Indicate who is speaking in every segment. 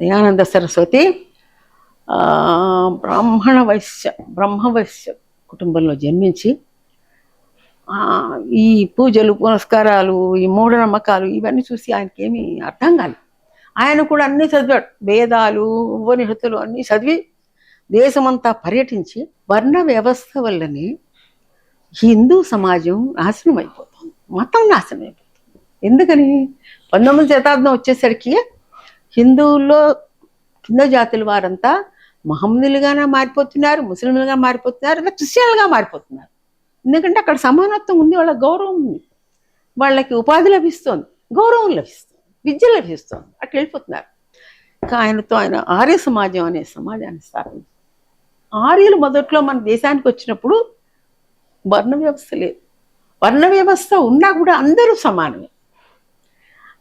Speaker 1: దయానంద సరస్వతి బ్రాహ్మణ వైశ్య బ్రహ్మవైశ్య కుటుంబంలో జన్మించి ఈ పూజలు పునస్కారాలు ఈ మూఢనమ్మకాలు ఇవన్నీ చూసి ఆయనకి ఏమీ అర్థం కాలేదు. ఆయన కూడా అన్నీ చదివాడు. వేదాలు ఉపనిషత్తులు అన్నీ చదివి దేశమంతా పర్యటించి వర్ణ వ్యవస్థ వల్లనే హిందూ సమాజం నాశనం అయిపోతుంది మతం నాశనం అయిపోతుంది ఎందుకని? పంతొమ్మిది శతాబ్దం వచ్చేసరికి హిందువుల్లో కింద జాతుల వారంతా మహమ్మదులుగానే మారిపోతున్నారు ముస్లింలుగా మారిపోతున్నారు ఇంకా క్రిస్టియన్లుగా మారిపోతున్నారు. ఎందుకంటే అక్కడ సమానత్వం ఉంది వాళ్ళ గౌరవం ఉంది. వాళ్ళకి ఉపాధి లభిస్తోంది గౌరవం లభిస్తుంది విద్య లభిస్తోంది అట్లా వెళ్ళిపోతున్నారు. ఇంకా ఆయనతో ఆయన ఆర్య సమాజం అనే సమాజాన్ని స్థాపించారు. ఆర్యులు మొదట్లో మన దేశానికి వచ్చినప్పుడు వర్ణ వ్యవస్థ లేదు. వర్ణ వ్యవస్థ ఉన్నా కూడా అందరూ సమానమే.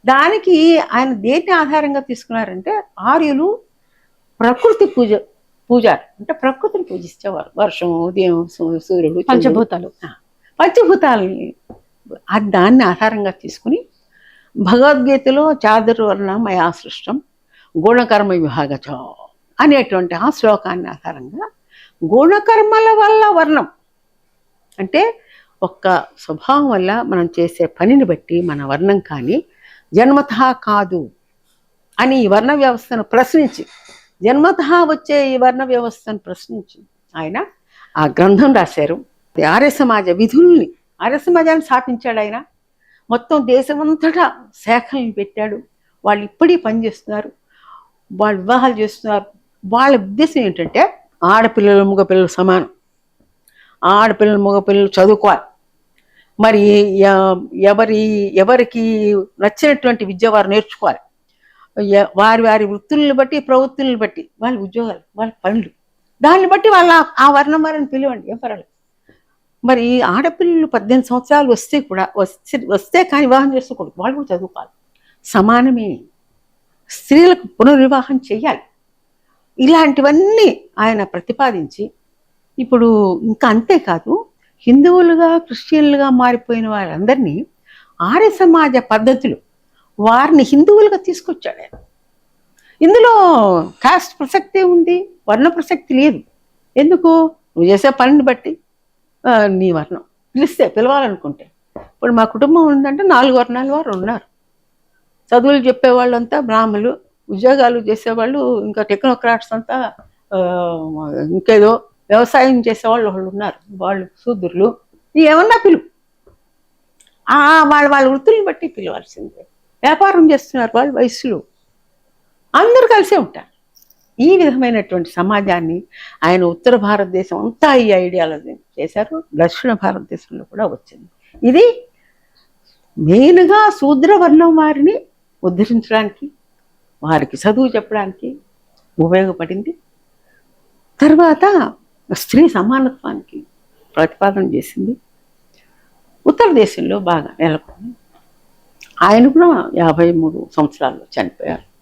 Speaker 1: దానికి ఆయన దేన్ని ఆధారంగా తీసుకున్నారంటే ఆర్యులు ప్రకృతి పూజ పూజారు. అంటే ప్రకృతిని పూజించేవారు. వర్షం ఉదయం సూర్యుడు.
Speaker 2: పంచభూతాలు.
Speaker 1: పంచభూతాలని దాన్ని ఆధారంగా తీసుకుని భగవద్గీతలో చాతుర్వర్ణ మయా సృష్టం గుణకర్మ విభాగచ అనేటువంటి ఆ శ్లోకాన్ని ఆధారంగా గుణకర్మల వల్ల వర్ణం. అంటే ఒక్క స్వభావం వల్ల మనం చేసే పనిని బట్టి మన వర్ణం కానీ జన్మతః కాదు అని ఈ వర్ణ వ్యవస్థను ప్రశ్నించి జన్మతః వచ్చే ఈ వర్ణ వ్యవస్థను ప్రశ్నించి ఆయన ఆ గ్రంథం రాశారు. ఆర్య సమాజ విధుల్ని ఆర్య సమాజాన్ని స్థాపించాడు ఆయన. మొత్తం దేశమంతటా శాఖలను పెట్టాడు. వాళ్ళు ఇప్పటికీ పనిచేస్తున్నారు. వాళ్ళు వివాహాలు చేస్తున్నారు. వాళ్ళ ఉద్దేశం ఏంటంటే ఆడపిల్లలు మగపిల్లలు సమానం. ఆడపిల్లలు మగపిల్లలు చదువుకోవాలి. మరి ఎవరి ఎవరికి నచ్చినటువంటి విద్య వారు నేర్చుకోవాలి వారి వారి వృత్తులను బట్టి ప్రవృత్తులను బట్టి వాళ్ళ ఉద్యోగాలు వాళ్ళ పనులు. దాన్ని బట్టి వాళ్ళ ఆ వర్ణం వారిని పిలవండి ఎవరు మరి ఆడపిల్లలు పద్దెనిమిది సంవత్సరాలు వస్తే కూడా వస్తే వస్తే కానీ వివాహం చేసుకోకూడదు. వాళ్ళు కూడా చదువుకోవాలి. సమానమే. స్త్రీలకు పునర్వివాహం చేయాలి. ఇలాంటివన్నీ ఆయన ప్రతిపాదించి ఇప్పుడు ఇంకా అంతేకాదు హిందువులుగా క్రిస్టియన్లుగా మారిపోయిన వారందరినీ ఆర్య సమాజ పద్ధతులు వారిని హిందువులుగా తీసుకొచ్చాడు ఆయన. ఇందులో కాస్ట్ ప్రసక్తి ఉంది వర్ణ ప్రసక్తి లేదు. ఎందుకు? నువ్వు చేసే పనిని బట్టి నీ వర్ణం. పిలిస్తే పిలవాలనుకుంటే. ఇప్పుడు మా కుటుంబం ఉందంటే నాలుగు వర్ణాల వారు ఉన్నారు. చదువులు చెప్పేవాళ్ళంతా బ్రాహ్మణులు ఉద్యోగాలు చేసేవాళ్ళు ఇంకా టెక్నోక్రాట్స్ అంతా ఇంకేదో వ్యవసాయం చేసేవాళ్ళు వాళ్ళు ఉన్నారు. వాళ్ళు శూద్రులు ఏమన్నా పిలువు వాళ్ళ వాళ్ళ వృత్తుల్ని బట్టి పిలవాల్సిందే. వ్యాపారం చేస్తున్నారు వాళ్ళు వయసులు. అందరూ కలిసే ఉంటారు. ఈ విధమైనటువంటి సమాజాన్ని ఆయన ఉత్తర భారతదేశం అంతా ఈ ఐడియాలజీ చేశారు. దక్షిణ భారతదేశంలో కూడా వచ్చింది. ఇది మెయిన్గా శూద్రవర్ణం వారిని ఉద్ధరించడానికి వారికి చదువు చెప్పడానికి ఉపయోగపడింది. తర్వాత స్త్రీ సమానత్వానికి ప్రతిపాదన చేసింది. ఉత్తర దేశంలో బాగా నెలకొని ఆయన కూడా యాభై మూడు సంవత్సరాల్లో చనిపోయారు.